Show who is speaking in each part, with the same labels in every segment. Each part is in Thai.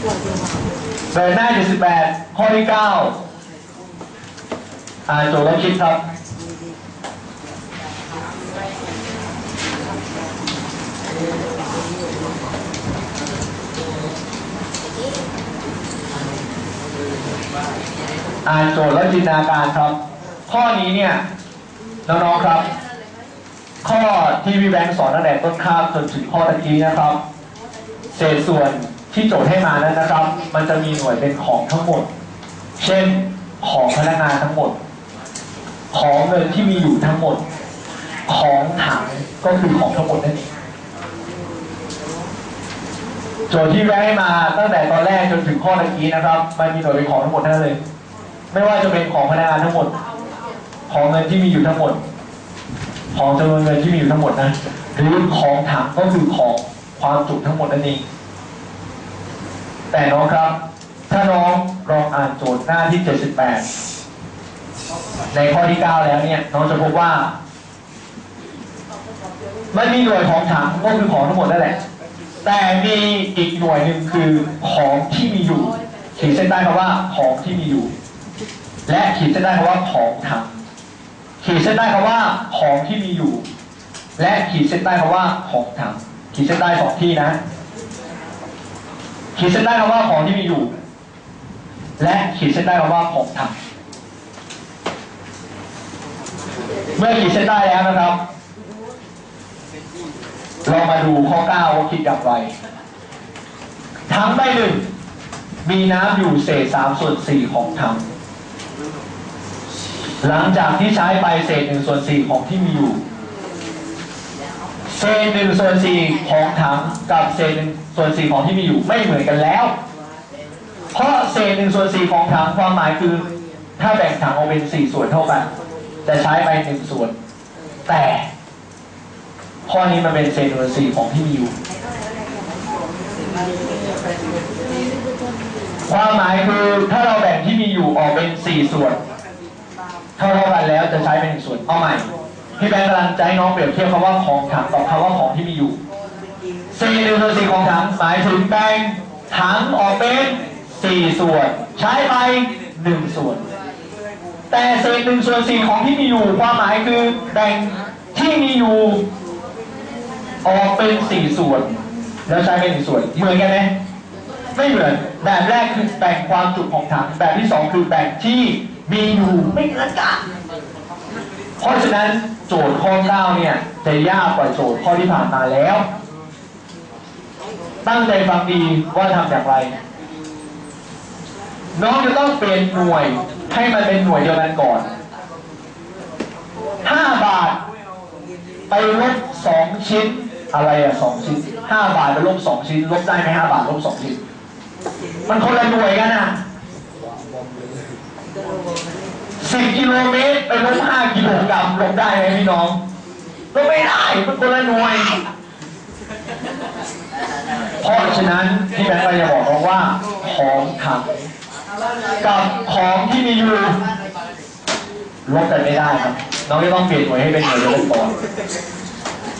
Speaker 1: เดินหน้า78ข้อที่9อ่านโจทย์แล้วคิดครับอ่านโจทย์แล้วจินตนาการครับ ข้อนี้เนี่ยน้องๆครับ ข้อที่พี่แบงค์สอนตั้งแต่ต้นคาบจนถึงข้อตะกี้นะครับ เศษส่วน ที่โจทย์ให้มานั้นนะครับ มันจะมีหน่วยเป็นของทั้งหมด เช่นของพนักงานทั้งหมด ของเงินที่มีอยู่ทั้งหมด ของถังก็คือของทั้งหมดนั่นเองโจทย์ที่แบงค์ให้มาตั้งแต่ตอนแรกจนถึงข้อตะกี้นะครับ มันมีหน่วยเป็นของทั้งหมดนั้นเลย ไม่ว่าจะเป็นของพนักงานทั้งหมด ของเงินที่มีอยู่ทั้งหมด ของจำนวนเงินที่มีอยู่ทั้งหมดนะ หรือของถังก็คือของความจุทั้งหมดนั่นเอง แต่น้องครับ ถ้าน้องลองอ่านโจทย์หน้าที่ 78 ในข้อที่ 9 แล้วเนี่ย น้องจะพบว่า มันมีหน่วยของถังก็คือของทั้งหมดนั่นแหละ แต่มีอีกหน่วยหนึ่งคือของที่มีอยู่ ขีดเส้นใต้คำว่าของที่มีอยู่ และขีดเส้นใต้คำว่าของถังขีดเส้นใต้คำว่าของที่มีอยู่ และขีดเส้นใต้คำว่าของถังขีดเส้นใต้สองที่นะ ขีดเส้นใต้คำว่าของที่มีอยู่ และขีดเส้นใต้คำว่าของถังเมื่อขีดเส้นใต้แล้วนะครับ เรามาดูข้อ9ว่าคิดอย่างไรถังใบหนึ่งมีน้ำอยู่เศษ3ส่วน4ของถังหลังจากที่ใช้ไปเศษ1ส่วน4ของที่มีอยู่ เศษ1ส่วน4ของถังกับเศษ1 ส่วน4ของที่มีอยู่ไม่เหมือนกันแล้ว เพราะเศษ1ส่วน4ของถังความหมายคือ ถ้าแบ่งถังออกเป็น4ส่วนเท่ากัน จะใช้ไป1ส่วน แต่ข้อนี้มันเป็นเศษ1ส่วน4ของที่มีอยู่ ความหมายคือถ้าเราแบ่งที่มีอยู่ออกเป็น4ส่วนเท่าเท่ากันแล้วจะใช้เป็นหนึ่งส่วนเอาใหม่พี่แบงค์กำลังจะให้น้องเปรียบเทียบคำว่าของถังกับคำว่าของที่มีอยู่ สี่หนึ่งส่วนสี่ของถังหมายถึงแบ่งถังออกเป็นสี่ส่วน ใช้ไปหนึ่งส่วน แต่เศษหนึ่งส่วนสี่ของที่มีอยู่ความหมายคือแบ่งที่มีอยู่ออกเป็นสี่ส่วน แล้วใช้เป็นหนึ่งส่วนเหมือนกันไหมไม่เหมือนแบบแรกคือแบ่งความจุของถังแบบที่สองคือแบ่งที่มีอยู่ไม่เหมือนกันเพราะฉะนั้นโจทย์ข้อ9เนี่ยจะยากกว่าโจทย์ข้อที่ผ่านมาแล้ว ตั้งใจฟังดีว่าทำอย่างไร น้องจะต้องเปลี่ยนหน่วยให้มันเป็นหน่วยเดียวกันก่อน5บาท ไปลบ2ชิ้นอะไรอะ2ชิ้น5บาทไปลบ2ชิ้น ลบได้ไหม5บาทลบ2ชิ้น มันคนละหน่วยกันอะ10กิโลเมตรไปลบ5กิโลกรัมลบได้ไหมพี่น้องลบไม่ได้มันคนละหน่วย เพราะฉะนั้นที่แบงค์ก็จะบอกเราว่าของถังกับของที่มีอยู่ลบกันไม่ได้ครับ น้องจะต้องเปลี่ยนหน่วยให้เป็นหน่วยเดียวกันก่อน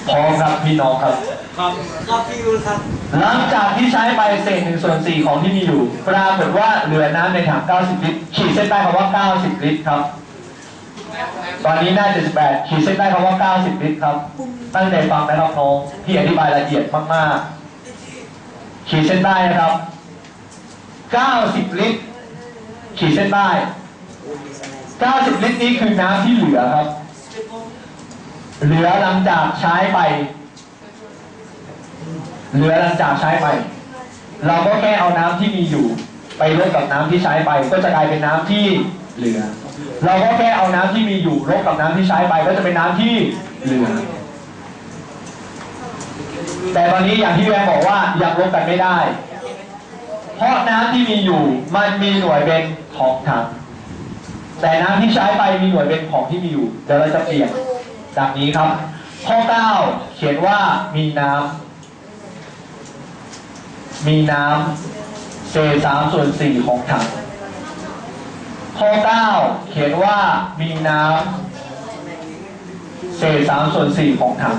Speaker 1: พร้อมครับพี่น้องครับ
Speaker 2: ครับครับพี่รู้ครับ
Speaker 1: หลังจากที่ใช้ไปเศษหนึ่งส่วนสี่ของที่มีอยู่ ปรากฏว่าเหลือน้ำในถัง 90 ลิตร ขีดเส้นใต้คำว่า 90 ลิตรครับ ตอนนี้หน้า 78 ขีดเส้นใต้คำว่า 90 ลิตรครับ ตั้งใจฟังนะครับน้องที่อธิบายละเอียดมากๆ ขีดเส้นใต้นะครับ 90 ลิตร ขีดเส้นใต้ 90 ลิตรนี้คือน้ำที่เหลือครับ เหลือหลังจากใช้ไป เหลือหลังจากใช้ไป เราก็แค่เอาน้ำที่มีอยู่ ไปลบกับน้ำที่ใช้ไป ก็จะกลายเป็นน้ำที่เหลือ เราก็แค่เอาน้ำที่มีอยู่ลบกับน้ำที่ใช้ไป ก็จะเป็นน้ำที่เหลือ แต่ตอนนี้อย่างที่แวงบอกว่าอยังลบกันไม่ได้ เพราะน้ำที่มีอยู่มันมีหน่วยเป็นของถังแต่น้ำที่ใช้ไปมีหน่วยเป็นของที่มีอยู่เดี๋ยวเราจะเปลี่ยนดังนี้ครับ ข้อ 9 เขียนว่ามีน้ำมีน้ำเศษสามส่วนสี่ของถังข้อ 9 เขียนว่ามีน้ำเศษสามส่วนสี่ของถัง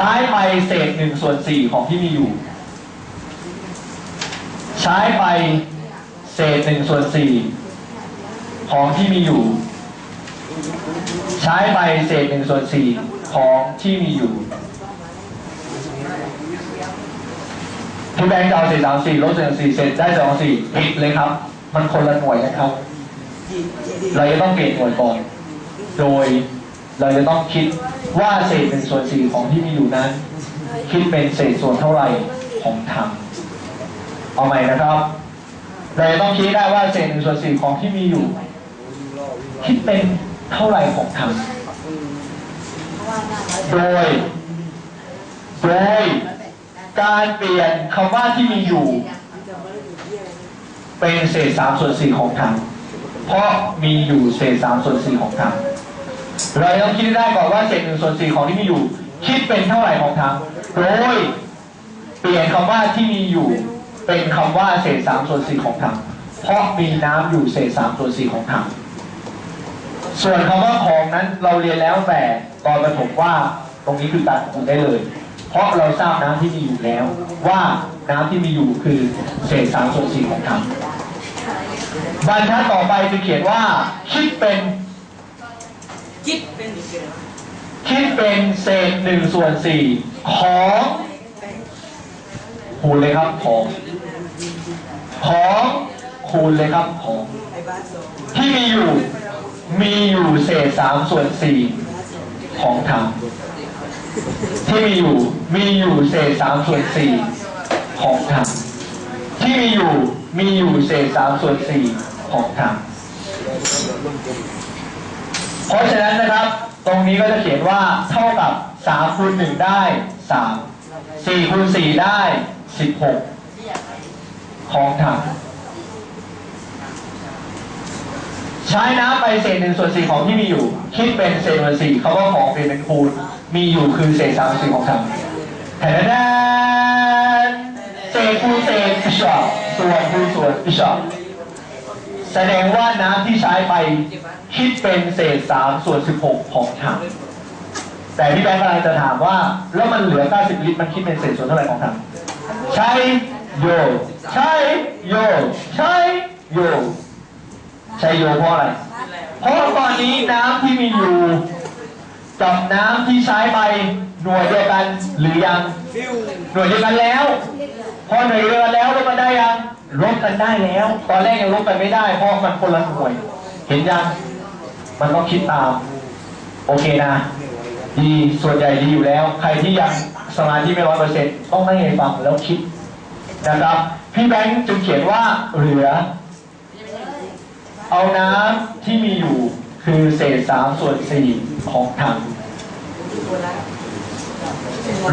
Speaker 1: ใช้ไปเศษหนึ่งส่วนสี่ของที่มีอยู่ ใช้ไปเศษหนึ่งส่วนสี่ของที่มีอยู่ ใช้ไปเศษหนึ่งส่วนสี่ของที่มีอยู่พี่แบงค์จะเอาเศษสามสี่ลบเศษสี่เศษได้สองสี่ผิดเลยครับ มันคนละหน่วยนะครับ เราจะต้องเปลี่ยนหน่วยก่อน โดย เราจะต้องคิดว่าเศษหนึ่งส่วนสี่ของที่มีอยู่นั้น คิดเป็นเศษส่วนเท่าไหร่ของถังเอาใหม่นะครับ เราจะต้องคิดได้ว่าเศษหนึ่งส่วนสี่ของที่มีอยู่ คิดเป็นเท่าไหร่ของถังโดยโดยการเปลี่ยนคำว่าที่มีอยู่ เป็นเศษสามส่วนสี่ของถังเพราะมีอยู่เศษสามส่วนสี่ของถัง เราต้องคิดได้ก่อนว่าเศษหนึ่งส่วนสี่ของที่มีอยู่ คิดเป็นเท่าไหร่ของถังโดยเปลี่ยนคำว่าที่มีอยู่ เป็นคำว่าเศษสามส่วนสี่ของถังเพราะมีน้ำอยู่เศษสามส่วนสี่ของถังส่วนคำว่าของนั้นเราเรียนแล้วแต่ตอนประถมว่าตรงนี้คือการคูณได้เลย เพราะเราทราบน้ำที่มีอยู่แล้ว ว่าน้ำที่มีอยู่คือเศษสามส่วนสี่ของถังบรรทัดต่อไปจะเขียนว่าคิดเป็น
Speaker 2: คิดเป็น
Speaker 1: คิดเป็นเศษหนึ่งส่วนสี่ของคูณเลยครับของ ของคูณเลยครับของ
Speaker 2: ไอ้บ้านสอง
Speaker 1: ที่มีอยู่มีอยู่เศษสามส่วนสี่ของถังที่มีอยู่มีอยู่เศษสามส่วนสี่ของถังที่มีอยู่มีอยู่เศษสามส่วนสี่ของถัง เพราะฉะนั้นนะครับ ตรงนี้ก็จะเขียนว่าเท่ากับสามคูณหนึ่งได้สามสี่คูณสี่ได้สิบหกของถังใช้น้ำไปเศษหนึ่งส่วนสี่ของที่มีอยู่ คิดเป็นเศษส่วนสี่เขาก็ของเปลี่ยนเป็นคูณ มีอยู่คือเศษสามส่วนสี่ของถังแทนแทนเศษคูณเศษบิชอปส่วนคูณส่วนบิชอป แสดงว่าน้ำที่ใช้ไปคิดเป็นเศษสามส่วนสิบหกของถัง แต่พี่แบงค์กำลังจะถามว่า แล้วมันเหลือ 90 ลิตร มันคิดเป็นเศษส่วนเท่าไหร่ของถัง ใช่โย ใช่โย ใช่โย ใช่โยเพราะอะไร เพราะตอนนี้น้ำที่มีอยู่กับน้ำที่ใช้ไปหน่วยเดียวกันหรือยัง หน่วยเดียวกันแล้ว พอหน่วยเดียวกันแล้วลบกันได้ยัง ลบกันได้แล้ว ตอนแรกยังลบกันไม่ได้ เพราะมันคนละหน่วย เห็นยัง มันต้องคิดตาม โอเคนะ ดีส่วนใหญ่ดีอยู่แล้ว ใครที่ยังสมาธิไม่ร้อยเปอร์เซ็นต์ต้องนั่งให้ฟังแล้วคิดนะครับ พี่แบงค์จึงเขียนว่าเหลือ เอาน้ำที่มีอยู่คือเศษสามส่วนสี่ของถัง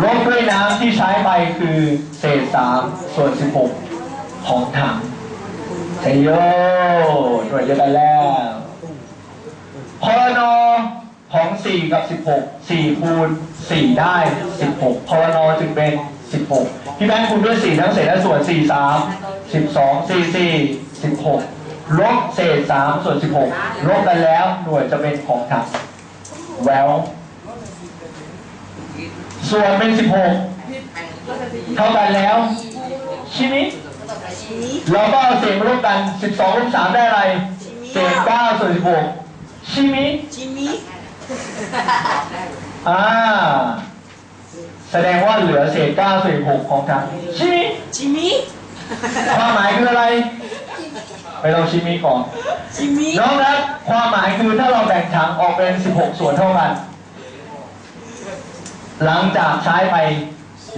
Speaker 1: ลบด้วยน้ำที่ใช้ไปคือเศษสามส่วนสิบหก ของถังใช่โยหน่วยเดียวกันแล้วพอนอของสี่กับสิบหกสี่คูณสี่ได้สิบหกพอนอจึงเป็นสิบหกพี่แบงค์คูณด้วยสี่ทั้งเศษและส่วนสี่สามสิบสองสี่สี่สิบหกลบเศษสามส่วนสิบหกลบกันแล้วหน่วยจะเป็นของถังแววส่วนเป็นสิบหกเท่ากันแล้วใช่ไหม เราก็เอาเศษมาลบกันสิบสองลบสามได้อะไรเศษเก้าส่วนสิบหกใช่ไหม
Speaker 2: จิมมี่
Speaker 1: อ่าแสดงว่าเหลือเศษเก้าส่วนสิบหกของถังใช่ไหม
Speaker 2: จิมมี่
Speaker 1: ความหมายคืออะไร ไปลองชิมนี้ก่อน
Speaker 2: จิมมี่
Speaker 1: น้องครับความหมายคือถ้าเราแบ่งถังออกเป็น 16 ส่วนเท่ากัน หลังจากใช้ไป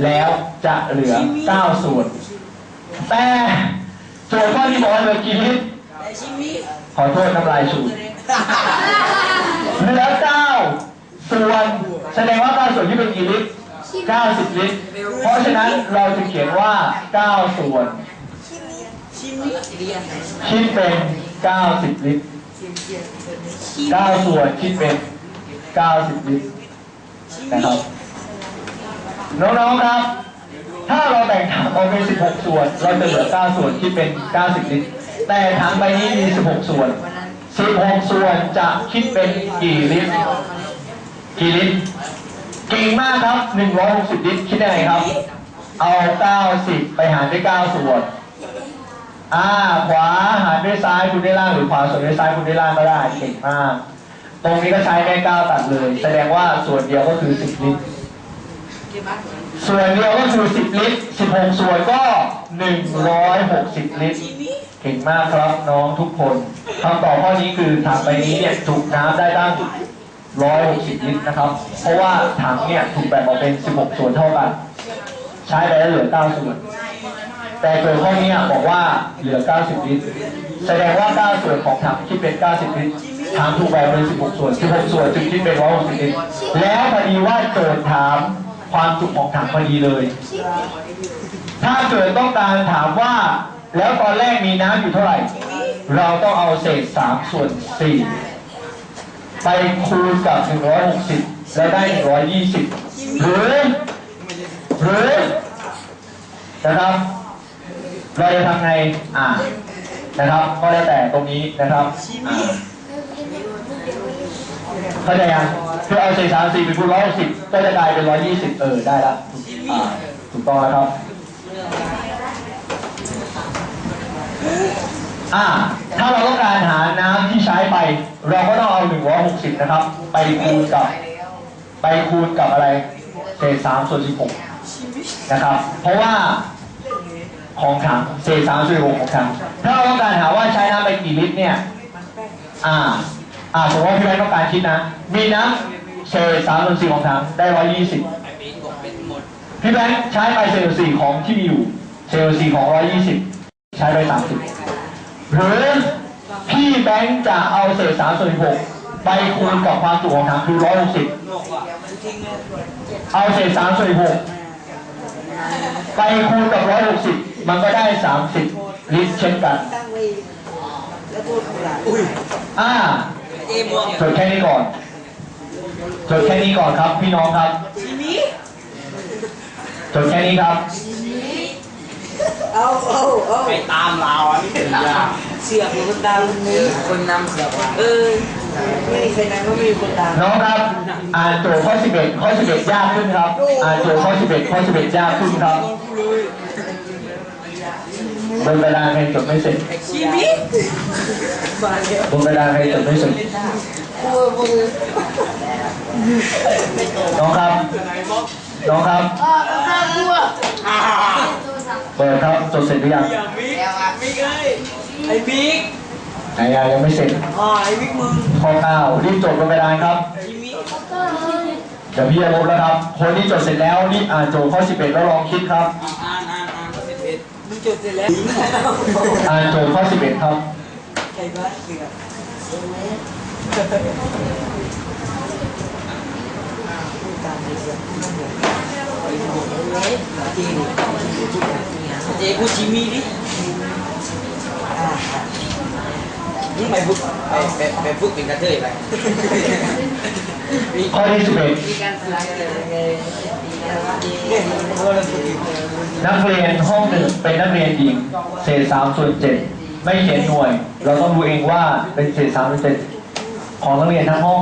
Speaker 1: แล้วจะเหลือ 9 ส่วน แต่ส่วนข้อที่บอกว่าเหลือกี่ลิตร
Speaker 2: แต่จิมมี่
Speaker 1: ขอโทษน้ำลายสูดเหลือ9ส่วนแสดงว่า9ส่วนที่เป็นกี่ลิตร90ลิตร เพราะฉะนั้นเราจะเขียนว่า9ส่วน
Speaker 2: จิมมี่
Speaker 1: คิดเป็น90ลิตร9ส่วนคิดเป็น90ลิตรนะครับ น้องๆครับ ถ้าเราแบ่งถังออกเป็น 16 ส่วน เราจะเหลือ 9 ส่วนคิดเป็น 90 ลิตร แต่ถังใบนี้มี 16 ส่วน 16 ส่วนจะคิดเป็นกี่ลิตร กี่ลิตรเก่งมากครับ 160 ลิตร คิดยังไงครับ เอา 90 ไปหารด้วย 9 ส่วน อ่า ขวาหันด้วยซ้ายคุณได้ล่างหรือขวาส่วนด้วยซ้ายคุณได้ล่างก็ได้เก่งมาก ตรงนี้ก็ใช้แม่ก้าวตัดเลย แสดงว่าส่วนเดียวก็คือ 10 ลิตร ส่วนเดียวก็คือ 10 ลิตร 16 ส่วนก็ 160 ลิตร เก่งมากครับน้องทุกคนคำตอบข้อนี้คือถังใบนี้เนี่ยจุน้ำได้ตั้ง 160 ลิตรนะครับ เพราะว่าถังเนี่ยถูกแบ่งออกเป็น 16 ส่วนเท่ากัน ใช้ไปแล้วเหลือ 9 ส่วน แต่โจทย์ข้อนี้บอกว่าเหลือ 90 ลิตร แสดงว่า 9 ส่วนของถังคิดเป็น 90 ลิตรถังถูกแบ่งเป็น 16 ส่วน 16 ส่วนจึงคิดเป็น 160 ลิตร แล้วพอดีว่าโจทย์ถาม ความจุของถังพอดีเลย ถ้าเกิดต้องการถามว่า แล้วตอนแรกมีน้ำอยู่เท่าไหร่ เราต้องเอาเศษ3ส่วน4ไปคูณกับ160แล้วได้120หรือหรือนะครับ เราจะทำไงอ่านะครับ ก็แล้วแต่ตรงนี้นะครับอ่าเข้าใจยัง คือเอาเศษสามสี่ไปคูณร้อยสิบก็จะกลายเป็นร้อยยี่สิบเออได้ละอ่าถูกต้องแล้วครับอ่าถ้าเราต้องการหาน้ำที่ใช้ไป เราก็ต้องเอา160นะครับ ไปคูณกับ ไปคูณกับอะไรเศษ3ส่วน16นะครับ เพราะว่าของถังเศษ3ส่วน16ของถังถ้าเราต้องการหาว่าใช้น้ำไปกี่ลิตรเนี่ย อ่า อ่าสมว่าพี่แบงค์ต้องการคิดนะ มีน้ำ เศษ3ส่วน4ของถังได้120พี่แบงค์ใช้ไปเศษ4ของที่มีอยู่เศษ4ของ120ใช้ไป30หรือพี่แบงค์จะเอาเศษ3ส่วน6ไปคูณกับความจุของถังคือ160เอาเศษ3ส่วน6ไปคูณกับ160มันก็ได้30ลิตรเช่นกัน
Speaker 2: ตั้งไว้แล้วพูดกูละอุ้ย
Speaker 1: อ่า
Speaker 2: เอมวง
Speaker 1: จดแค่นี้ก่อน จดแค่นี้ก่อนครับพี่น้องครับ
Speaker 2: ชิมิ
Speaker 1: จดแค่นี้ครับ
Speaker 2: เอาเอาเอา
Speaker 3: ไปตามเราอะนี่เป็นยาก
Speaker 2: เสือกอยู่คนดังคนนี้
Speaker 3: คนนำเสือกว่า
Speaker 2: เออไม่มีใครนั้นก็ไม่มีคนดัง
Speaker 1: น้องครับ อ่านโจทย์ข้อ 11 ข้อ 11 ยากขึ้นครับ อ่านโจทย์ข้อ 11 ข้อ 11 ยากขึ้นครับบนกระดานใครจดไม่เสร็จ
Speaker 2: ชิมิมาเดี๋ยว
Speaker 1: บนกระดานใครจดไม่เสร็จ
Speaker 2: กูมึง
Speaker 1: น้องครับ น้องครับ
Speaker 3: อ่า
Speaker 1: เปิดครับจดเสร็จหรือยัง
Speaker 2: อย่ามิกมิกเอ้ยไอ้มิก
Speaker 1: ไหนอะยังไม่เสร็จ
Speaker 2: อ๋อไอ้มิกมึง
Speaker 1: ข้อ9รีบจดบนกระดานครับ
Speaker 2: ชิมิ
Speaker 1: เดี๋ยวพี่จะลบแล้วครับ คนที่จดเสร็จแล้วรีบอ่านโจทย์ข้อ11แล้วลองคิดครับ
Speaker 3: อ่านอ่านอ่านก็เป็นเป็น
Speaker 2: มึงจดเสร็จแล้ว
Speaker 1: อ่านโจทย์ข้อ11ครับ
Speaker 2: ใครบ้าเสือกจริง เจ๊กูชิมิดิอ่า
Speaker 3: มึงไปฝึกไปไปไปฝึกเป็นกระเทยไป
Speaker 1: ข้อที่
Speaker 2: เนี่ยมันก็เริ่มฝึก
Speaker 1: 11นักเรียนห้องหนึ่งเป็นนักเรียนหญิงเศษ3ส่วน7ไม่เขียนหน่วย เราต้องดูเองว่าเป็นเศษ3ส่วน7ของนักเรียนทั้งห้อง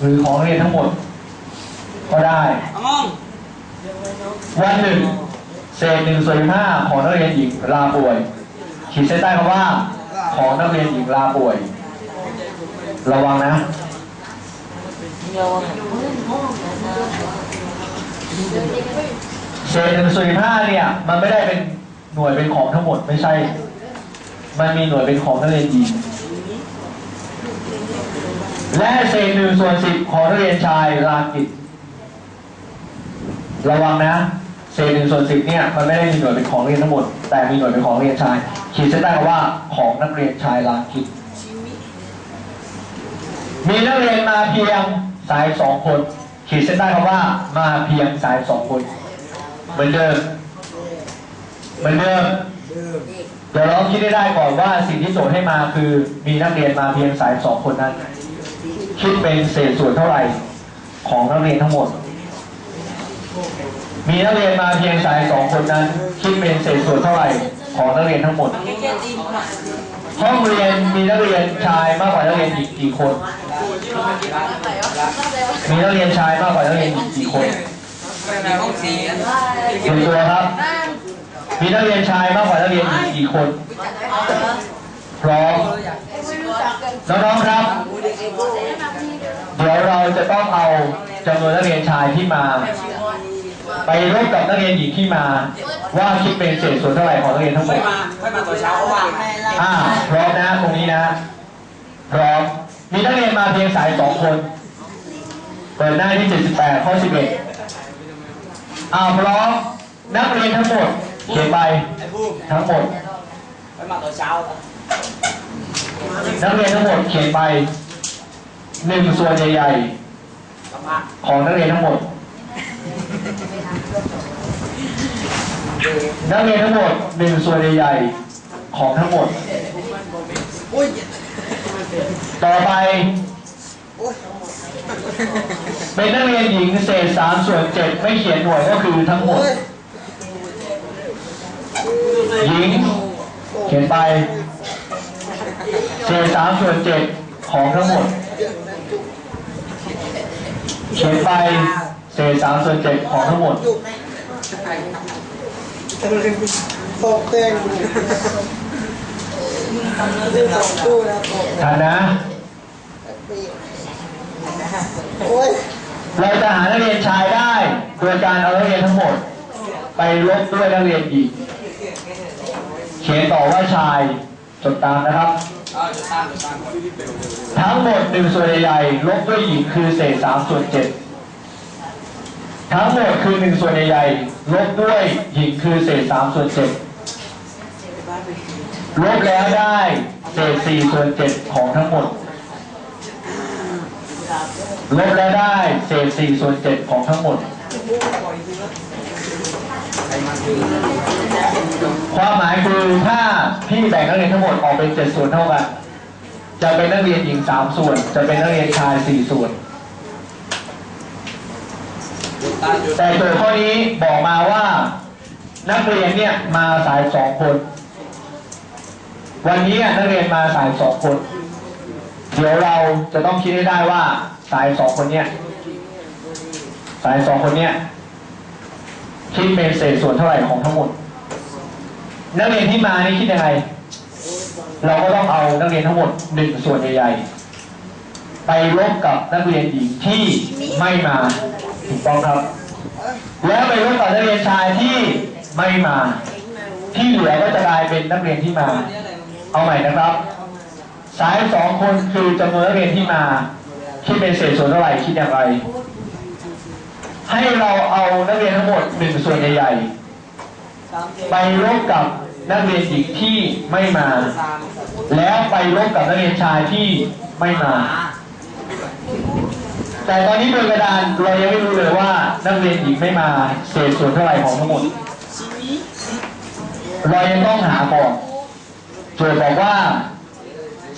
Speaker 1: หรือของนักเรียนทั้งหมด ก็ได้
Speaker 3: มอง
Speaker 1: วันหนึ่งเศษหนึ่งส่วนห้าของนักเรียนหญิงลาป่วย ขีดเส้นใต้คำว่า ของนักเรียนหญิงลาป่วย ระวังนะเศษหนึ่งส่วนห้าเนี่ย มันไม่ได้เป็นหน่วยเป็นของทั้งหมดไม่ใช่ มันมีหน่วยเป็นของนักเรียนหญิง และเศษหนึ่งส่วนสิบของนักเรียนชายลากิจ ระวังนะเศษหนึ่งส่วนสิบเนี่ยมันไม่ได้มีหน่วยเป็นของเรียนทั้งหมด แต่มีหน่วยเป็นของเรียนชาย ขีดเส้นใต้คำว่าของนักเรียนชายลากิจมีนักเรียนมาเพียงสายสองคน ขีดเส้นใต้คำว่ามาเพียงสายสองคน เหมือนเดิมเหมือนเดิมเดี๋ยวเราคิดให้ได้ก่อนว่าสิ่งที่โจทย์ให้มาคือมีนักเรียนมาเพียงสายสองคนนั้น คิดเป็นเศษส่วนเท่าไหร่ของนักเรียนทั้งหมด มีนักเรียนมาเพียงสายสองคนนั้น คิดเป็นเศษส่วนเท่าไหร่ของนักเรียนทั้งหมด ห้องเรียนมีนักเรียนชายมากกว่านักเรียนหญิงกี่คน มีนักเรียนชายมากกว่านักเรียนหญิงกี่คน
Speaker 3: ในห้องสี่
Speaker 1: เตรียมตัวครับ มีนักเรียนชายมากกว่านักเรียนหญิงกี่คน พร้อมน้องๆครับ เดี๋ยวเราจะต้องเอาจำนวนนักเรียนชายที่มา ไปลบกับนักเรียนหญิงที่มา ว่าคิดเป็นเศษส่วนเท่าไหร่ของนักเรียนทั้งหม
Speaker 3: ค่อย
Speaker 1: ด
Speaker 3: มาค่อยมาตอนเช้าเพราะว่า
Speaker 1: อ่าพร้อมนะตรงนี้นะพร้อมมีนักเรียนมาเพียงสายสองคนเปิดหน้าที่ 78 ข้อ 11อ่าพร้อมนักเรียนทั้งหมดเขียนไป
Speaker 3: ไอ้ผู้
Speaker 1: ทั้งหมด
Speaker 3: ค่อยมาตอนเช้า
Speaker 1: นักเรียนทั้งหมดเขียนไปหนึ่งส่วนใหญ่
Speaker 3: กลับมา
Speaker 1: ๆของนักเรียนทั้งหมด นักเรียนทั้งหมดหนึ่งส่วนใหญ่ๆของทั้งหมด ต่อไป เป็นนักเรียนหญิงเศษสามส่วนเจ็ดไม่เขียนหน่วยก็คือทั้งหมด หญิง เขียนไป เศษสามส่วนเจ็ดของทั้งหมด เขียนไป ศษสามส่วนเจ็ดของทั้งหมด
Speaker 2: ตกเต้นเรื่องสองตู้นะตก
Speaker 1: ทันนะ
Speaker 2: โอ้ย
Speaker 1: เราจะหานักเรียนชายได้ โดยการเอานักเรียนทั้งหมด ไปลบด้วยนักเรียนหญิงเขียนต่อว่าชายจดตามนะครับ
Speaker 3: เออจะตั้งจะตั้ง
Speaker 1: ทั้งหมดหนึ่งส่วนใหญ่ๆลบด้วยหญิงคือเศษสามส่วนเจ็ด ทั้งหมดคือหนึ่งส่วนใหญ่ๆลบด้วยหญิงคือเศษสามส่วนเจ็ดลบแล้วได้เศษสี่ส่วนเจ็ดของทั้งหมด ลบแล้วได้เศษสี่ส่วนเจ็ดของทั้งหมด
Speaker 3: ค
Speaker 1: วามหมายคือถ้าพี่แบ่งนักเรียนทั้งหมดออกเป็นเจ็ดส่วนเท่ากัน จะเป็นนักเรียนหญิงสามส่วน จะเป็นนักเรียนชายสี่ส่วน แต่โจทย์ข้อนี้บอกมาว่า นักเรียนเนี่ยมาสายสองคน วันนี้นักเรียนมาสายสองคน เดี๋ยวเราจะต้องคิดให้ได้ว่าสายสองคนเนี่ยสายสองคนเนี่ยคิดเป็นเศษส่วนเท่าไหร่ของทั้งหมด นักเรียนที่มานี่คิดยังไงเราก็ต้องเอานักเรียนทั้งหมดหนึ่งส่วนใหญ่ๆไปลบกับนักเรียนหญิงที่ไม่มา ถูกต้องครับ แล้วไปลบกับนักเรียนชายที่ไม่มา ที่เหลือก็จะกลายเป็นนักเรียนที่มา เอาใหม่นะครับสายสองคนคือจำนวนนักเรียนที่มา คิดเป็นเศษส่วนเท่าไหร่คิดอย่างไร ให้เราเอานักเรียนทั้งหมดหนึ่งส่วนใหญ่ๆไปลบกับนักเรียนหญิงที่ไม่มา แล้วไปลบกับนักเรียนชายที่ไม่มา แต่ตอนนี้บนกระดานเรายังไม่รู้เลยว่านักเรียนหญิงไม่มาเศษส่วนเท่าไหร่ของทั้งหมดเรายังต้องหาก่อนโจทย์บอกว่า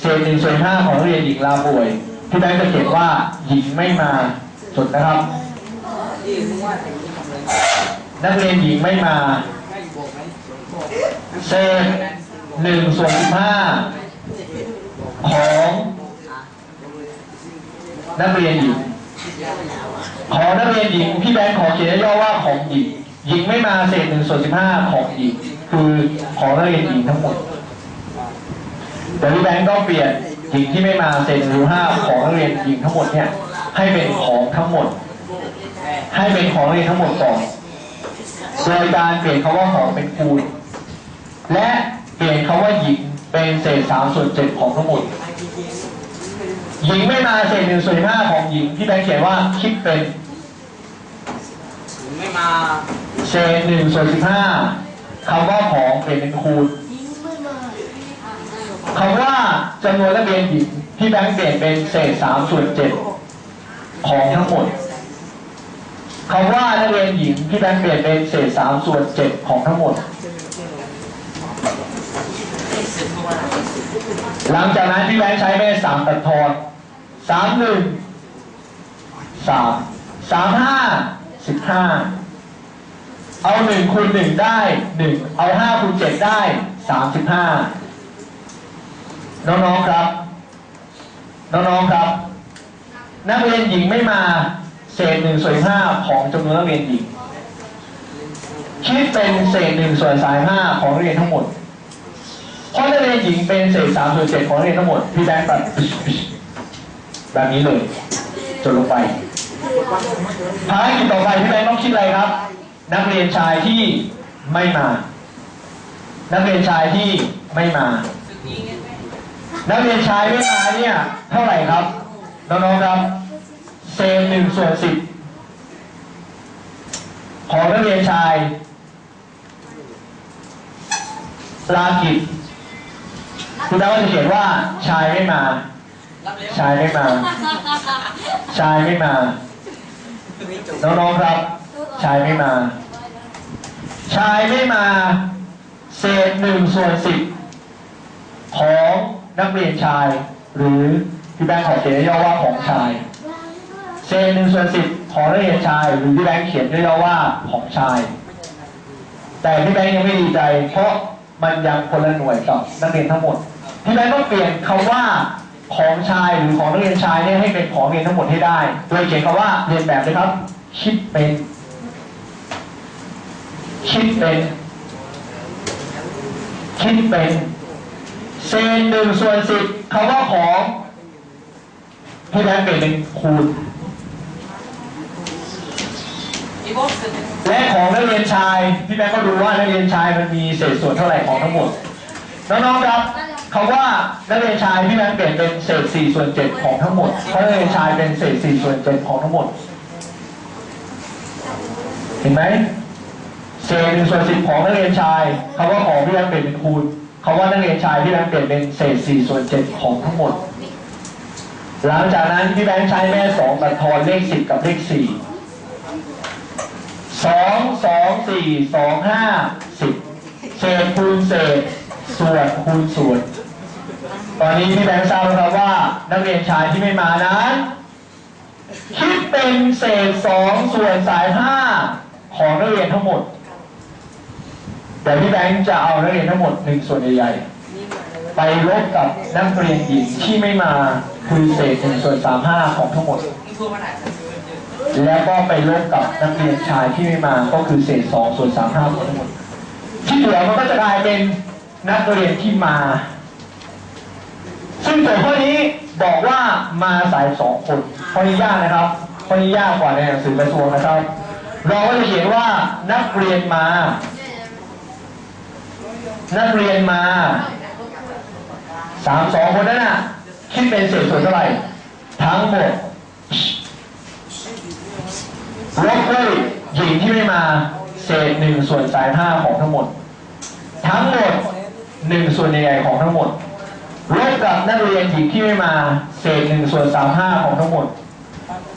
Speaker 1: เศษหนึ่งส่วนห้าของนักเรียนหญิงลาป่วยพี่แบงค์จะเขียนว่าหญิงไม่มาจดนะครับ นักเรียนหญิงไม่มาเศษหนึ่งส่วนสิบห้าของนักเรียนหญิง ขอนักเรียนหญิงพี่แบงค์ขอเขียนย่อว่าของหญิงหญิงไม่มาเศษหนึ่งส่วนสิบห้าของหญิงคือของนักเรียนหญิงทั้งหมดแต่พี่แบงค์ก็เปลี่ยนหญิงที่ไม่มาเศษหนึ่งส่วนห้าของนักเรียนหญิงทั้งหมดเนี่ยให้เป็นของทั้งหมด ให้เป็นของนักเรียนทั้งหมดก่อนโดยการเปลี่ยนคำว่าของเป็นคูณและเปลี่ยนคำว่าหญิงเป็นเศษสามส่วนเจ็ดของทั้งหมด หญิงไม่มาเศษหนึ่งส่วนห้าของหญิงที่แบงค์เขียนว่าคิดเป็น
Speaker 3: ถึงไม่มา
Speaker 1: เศษหนึ่งส่วนสิบห้าคำว่าของเปลี่ยนเป็นคูณคำว่าจำนวนนักเรียนหญิงที่แบงค์เปลี่ยนเป็นเศษสามส่วนเจ็ดของทั้งหมดคำว่านักเรียนหญิงที่แบงค์เปลี่ยนเป็นเศษสามส่วนเจ็ดของทั้งหมด หลังจากนั้นพี่แบงค์ใช้แม่สามตัดทอน สามหนึ่งสามสามห้าสิบห้าเอาหนึ่งคูณหนึ่งได้หนึ่งเอาห้าคูณเจ็ดได้สามสิบห้าน้องๆครับ น้องๆครับ นักเรียนหญิงไม่มาเศษหนึ่งส่วนห้าของจำนวนนักเรียนหญิงคิดเป็นเศษหนึ่งส่วนสายห้าของเรียนทั้งหมดเพราะนักเรียนหญิงเป็นเศษสามส่วนเจ็ดของเรียนทั้งหมดพี่แบงค์ตัด แบบนี้เลยจนลงไปภารกิจต่อไปพี่แบงค์ต้องคิดอะไรครับ นักเรียนชายที่ไม่มา นักเรียนชายที่ไม่มา นักเรียนชายไม่มาเนี่ยเท่าไหร่ครับน้องๆครับเศษหนึ่งส่วนสิบของนักเรียนชายลากิจคุณดาวจะเขียนว่าชายไม่มา ชายไม่มา ชายไม่มา น้องๆครับ ชายไม่มา ชายไม่มา เศษหนึ่งส่วนสิบของนักเรียนชาย หรือพี่แบงค์ขอเขียนย่อว่าของชาย เศษหนึ่งส่วนสิบของนักเรียนชาย หรือพี่แบงค์เขียนย่อว่าของชาย แต่พี่แบงค์ยังไม่ดีใจ เพราะมันยังคนละหน่วยกับนักเรียนทั้งหมดพี่แบงค์ต้องเปลี่ยนคำว่า ของชายหรือของนักเรียนชายเนี่ยให้เป็นของเรียนทั้งหมดให้ได้ โดยเขียนคำว่าเรียนแบบเลยครับ คิดเป็น คิดเป็น คิดเป็นเศษหนึ่งส่วนสิบคำว่าของพี่แบงค์เปลี่ยนเป็นคูณและของนักเรียนชายพี่แบงค์ก็ดูว่านักเรียนชายมันมีเศษส่วนเท่าไหร่ของทั้งหมดน้องๆครับ คำว่านักเรียนชายพี่แบงค์เปลี่ยนเป็นเศษ4ส่วน7ของทั้งหมดเพราะนักเรียนชายเป็นเศษ4ส่วน7ของทั้งหมด เห็นไหมเศษหนึ่งส่วนสิบของนักเรียนชายคำว่าของพี่แบงค์เปลี่ยนเป็นคูณคำว่านักเรียนชายพี่แบงค์เปลี่ยนเป็นเศษ4ส่วน7ของทั้งหมด หลังจากนั้นพี่แบงค์ใช้แม่สองตัดทอนเลข10กับเลข4สองสองสี่สองห้าสิบเศษคูณเศษ ส่วนคูณส่วนตอนนี้พี่แบงค์ทราบแล้วครับว่า นักเรียนชายที่ไม่มานั้นคิดเป็นเศษสองส่วนสายห้าของนักเรียนทั้งหมด แต่พี่แบงค์จะเอานักเรียนทั้งหมดหนึ่งส่วนใหญ่ๆไปลบกับนักเรียนหญิงที่ไม่มาคือเศษหนึ่งส่วนสามห้าของทั้งหมด แล้วก็ไปลบกับนักเรียนชายที่ไม่มาก็คือเศษสองส่วนสามห้าของทั้งหมด ที่เหลือมันก็จะกลายเป็น นักเรียนที่มา ซึ่งโจทย์ข้อนี้บอกว่ามาสายสองคนข้อนี้ยากนะครับข้อนี้ยากกว่าในหนังสือกระทรวงนะครับ เราก็จะเขียนว่านักเรียนมา นักเรียนมาสามสองคนนั้นน่ะคิดเป็นเศษส่วนเท่าไหร่ทั้งหมดลบด้วยหญิงที่ไม่มา เศษหนึ่งส่วนสายห้าของทั้งหมด ทั้งหมด หนึ่งส่วนใหญ่ของทั้งหมดลบกับนักเรียนหญิงที่ไม่มา เศษหนึ่งส่วนสามห้าของทั้งหมด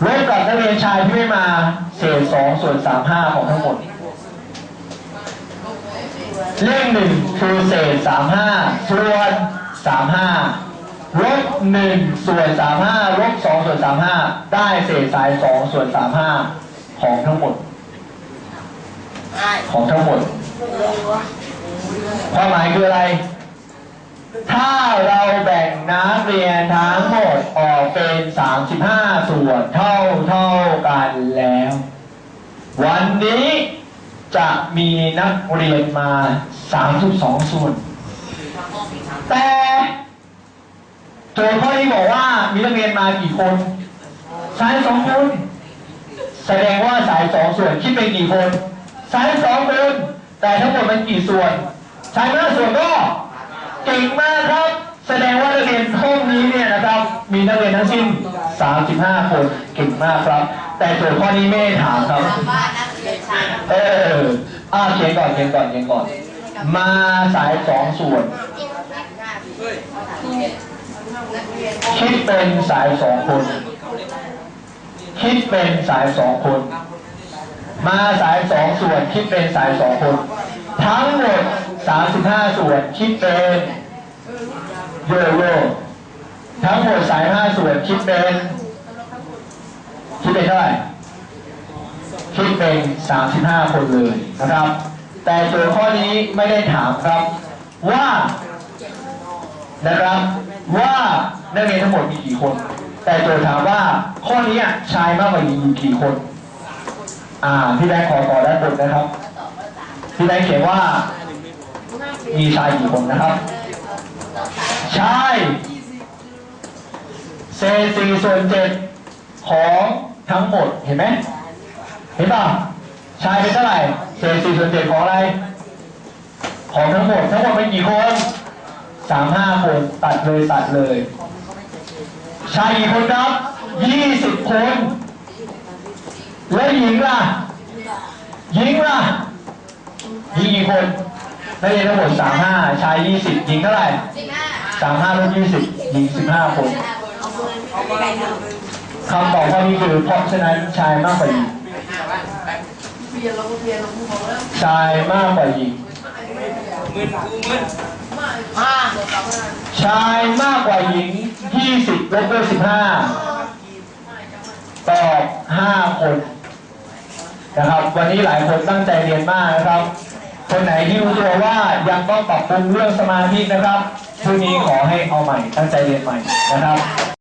Speaker 1: ลบกับนักเรียนชายที่ไม่มา เศษสองส่วนสามห้าของทั้งหมด เลขหนึ่งคือเศษสามห้าส่วนสามห้าลบหนึ่งส่วนสามห้าลบสองส่วนสามห้าได้เศษสายสองส่วนสามห้าของทั้งหมด ของทั้งหมด ความหมายคืออะไร ถ้าเราแบ่งนักเรียนทั้งหมดออกเป็น 35 ส่วนเท่าเท่ากันแล้ว วันนี้จะมีนักเรียนมา 32 ส่วน แต่โจทย์ข้อนี้บอกว่ามีนักเรียนมากี่คนสายสองคน แสดงว่าสายสองส่วนคิดเป็นกี่คนสายสองคน แต่ทั้งหมดมันกี่ส่วนสายห้าส่วนก็เก่งมากครับ แสดงว่านักเรียนห้องนี้เนี่ยนะครับ มีนักเรียนทั้งสิ้น 35 คนเก่งมากครับ แต่โจทย์ข้อนี้ไม่ได้ถามครับ
Speaker 4: ว่านักเรียนชาย
Speaker 1: เอออ่าเขียนก่อนเขียนก่อนเขียนก่อน มาสายสองส่วน คิดเป็นสายสองคน คิดเป็นสายสองคน มาสายสองส่วนคิดเป็นสายสองคน ทั้งหมดสามสิบห้าส่วนคิดเป็นโยโย่ทั้งหมดสายห้าส่วนคิดเป็นคิดเป็นเท่าไหร่คิดเป็น35คนเลยนะครับ แต่โจทย์ข้อนี้ไม่ได้ถามครับว่านะครับว่านักเรียนทั้งหมดมีกี่คน แต่โจทย์ถามว่าข้อนี้ชายมากกว่าหญิงอยู่กี่คน อ่าพี่แบงขอต่อด้านบนนะครับพี่แบงเขียนว่า มีชายกี่คนนะครับ ชายเศษสี่ส่วนเจ็ดของทั้งหมดเห็นไหมเห็นป่ะชายเป็นเท่าไหร่เศษสี่ส่วนเจ็ดของอะไร ของทั้งหมดทั้งหมดเป็นกี่คนสามห้าคนตัดเลยตัดเลย ชายกี่คนครับยี่สิบคน แล้วหญิงล่ะ หญิงล่ะหญิงกี่คนนักเรียนทั้งหมดสามห้าชายยี่สิบหญิงเท่าไหร่สามห้าลบยี่สิบหญิงสิบห้าคนคำตอบข้อนี้คือเพราะฉะนั้นชายมากกว่าหญิงชายมากกว่าหญิงชายมากกว่าหญิงยี่สิบลบด้วยสิบห้าตอบห้าคน นะครับ วันนี้หลายคนตั้งใจเรียนมากนะครับ คนไหนที่รู้ตัวว่ายังต้องปรับปรุงเรื่องสมาธินะครับพรุ่งนี้ขอให้เอาใหม่ตั้งใจเรียนใหม่นะครับ